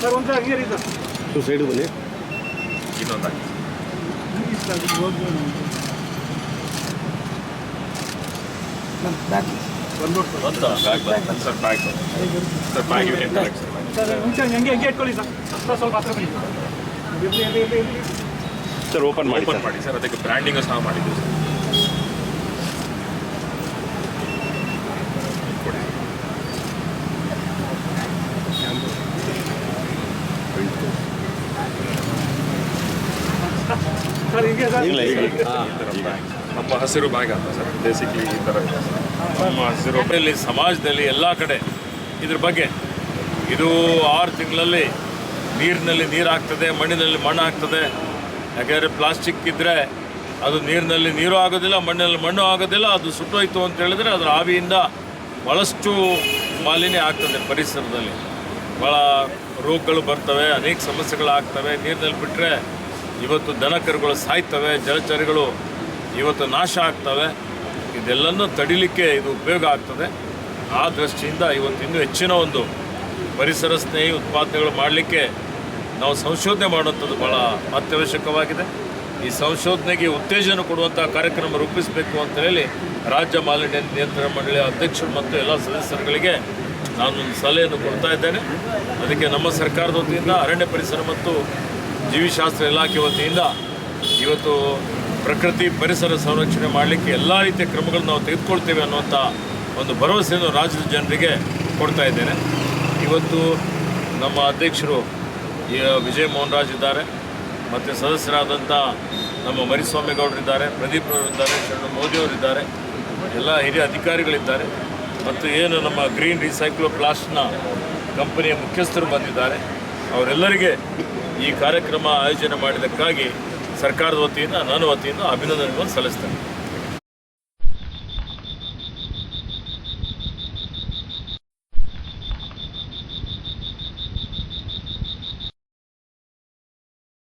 Sir ಒಂದು side sir ಹಂಗೆ sir. ಹತ್ರ ಸ್ವಲ್ಪ ಹತ್ರ ಬನ್ನಿ. ಸರ್ ಓಪನ್ ಮಾಡಿ ಓಪನ್ ಮಾಡಿ ಸರ್. ಅದಕ್ಕೆ ಬ್ರ್ಯಾಂಡಿಂಗ್ ಸಹ ಮಾಡಿದ್ದೀವಿ ಸರ್ ಕೊಡಿ ಸರ್ ಹೀಗೆ ಸರ್ ಇಲ್ಲ ನಮ್ಮ ಹಸಿರು ಬ್ಯಾಗ್ ಅಂತ ಸರ್ ಬೇಸಿಕ್ಲಿ ಈ ಥರ. ನಮ್ಮ ಹಸಿರು ಇಲ್ಲಿ ಸಮಾಜದಲ್ಲಿ ಎಲ್ಲ ಕಡೆ ಇದ್ರ ಬಗ್ಗೆ ಇದು ಆರು ತಿಂಗಳಲ್ಲಿ ನೀರಿನಲ್ಲಿ ನೀರು ಆಗ್ತದೆ ಮಣ್ಣಿನಲ್ಲಿ ಮಣ್ಣು ಆಗ್ತದೆ. ಯಾಕೆಂದರೆ ಪ್ಲಾಸ್ಟಿಕ್ ಇದ್ದರೆ ಅದು ನೀರಿನಲ್ಲಿ ನೀರು ಆಗೋದಿಲ್ಲ ಮಣ್ಣಲ್ಲಿ ಮಣ್ಣು ಆಗೋದಿಲ್ಲ ಅದು ಸುಟ್ಟೋಯ್ತು ಅಂತ ಹೇಳಿದ್ರೆ ಅದರ ಆವಿಯಿಂದ ಭಾಳಷ್ಟು ಮಾಲಿನ್ಯ ಆಗ್ತದೆ ಪರಿಸರದಲ್ಲಿ. ಭಾಳ ರೋಗಗಳು ಬರ್ತವೆ ಅನೇಕ ಸಮಸ್ಯೆಗಳು ಆಗ್ತವೆ ನೀರಿನಲ್ಲಿ ಬಿಟ್ಟರೆ ಇವತ್ತು ದನ ಕರುಗಳು ಸಾಯ್ತವೆ, ಜಲಚರಗಳು ಇವತ್ತು ನಾಶ ಆಗ್ತವೆ. ಇದೆಲ್ಲನೂ ತಡಿಲಿಕ್ಕೆ ಇದು ಉಪಯೋಗ ಆಗ್ತದೆ. ಆ ದೃಷ್ಟಿಯಿಂದ ಇವತ್ತು ಇನ್ನೂ ಹೆಚ್ಚಿನ ಒಂದು ಪರಿಸರ ಸ್ನೇಹಿ ಉತ್ಪಾದನೆಗಳು ಮಾಡಲಿಕ್ಕೆ ನಾವು ಸಂಶೋಧನೆ ಮಾಡುವಂಥದ್ದು ಭಾಳ ಅತ್ಯವಶ್ಯಕವಾಗಿದೆ. ಈ ಸಂಶೋಧನೆಗೆ ಉತ್ತೇಜನ ಕೊಡುವಂಥ ಕಾರ್ಯಕ್ರಮ ರೂಪಿಸಬೇಕು ಅಂತ ಹೇಳಿ ರಾಜ್ಯ ಮಾಲಿನ್ಯ ನಿಯಂತ್ರಣ ಮಂಡಳಿಯ ಅಧ್ಯಕ್ಷರು ಮತ್ತು ಎಲ್ಲ ಸದಸ್ಯರುಗಳಿಗೆ ಒಂದು ಸಲಹೆಯನ್ನು ಕೊಡ್ತಾ ಇದ್ದೇನೆ. ಅದಕ್ಕೆ ನಮ್ಮ ಸರ್ಕಾರದ ವತಿಯಿಂದ ಅರಣ್ಯ ಪರಿಸರ ಮತ್ತು ಜೀವಿಶಾಸ್ತ್ರ ಇಲಾಖೆ ವತಿಯಿಂದ ಇವತ್ತು ಪ್ರಕೃತಿ ಪರಿಸರ ಸಂರಕ್ಷಣೆ ಮಾಡಲಿಕ್ಕೆ ಎಲ್ಲ ರೀತಿಯ ಕ್ರಮಗಳನ್ನು ನಾವು ತೆಗೆದುಕೊಳ್ತೇವೆ ಅನ್ನುವಂಥ ಒಂದು ಭರವಸೆಯನ್ನು ರಾಜ್ಯದ ಜನರಿಗೆ ಕೊಡ್ತಾ ಇದ್ದೇನೆ. ಇವತ್ತು ನಮ್ಮ ಅಧ್ಯಕ್ಷರು ವಿಜಯ ಮೋಹನ್ ರಾಜ್ ಇದ್ದಾರೆ. ಮತ್ತು ಸದಸ್ಯರಾದಂಥ ನಮ್ಮ ಮರಿಸ್ವಾಮಿಗೌಡರಿದ್ದಾರೆ ಪ್ರದೀಪ್ ಅವರಿದ್ದಾರೆ ಶರಣು ಮೋದಿಯವರಿದ್ದಾರೆ ಎಲ್ಲ ಹಿರಿಯ ಅಧಿಕಾರಿಗಳಿದ್ದಾರೆ. ಮತ್ತು ಏನು ನಮ್ಮ ಗ್ರೀನ್ ರಿಸೈಕ್ಲೋ ಪ್ಲಾಸ್ಟ್ನ ಕಂಪನಿಯ ಮುಖ್ಯಸ್ಥರು ಬಂದಿದ್ದಾರೆ. ಅವರೆಲ್ಲರಿಗೆ ಈ ಕಾರ್ಯಕ್ರಮ ಆಯೋಜನೆ ಮಾಡಿದ್ದಕ್ಕಾಗಿ ಸರ್ಕಾರದ ವತಿಯಿಂದ ನನ್ನ ವತಿಯಿಂದ ಅಭಿನಂದನೆಗಳನ್ನು ಸಲ್ಲಿಸ್ತೇನೆ.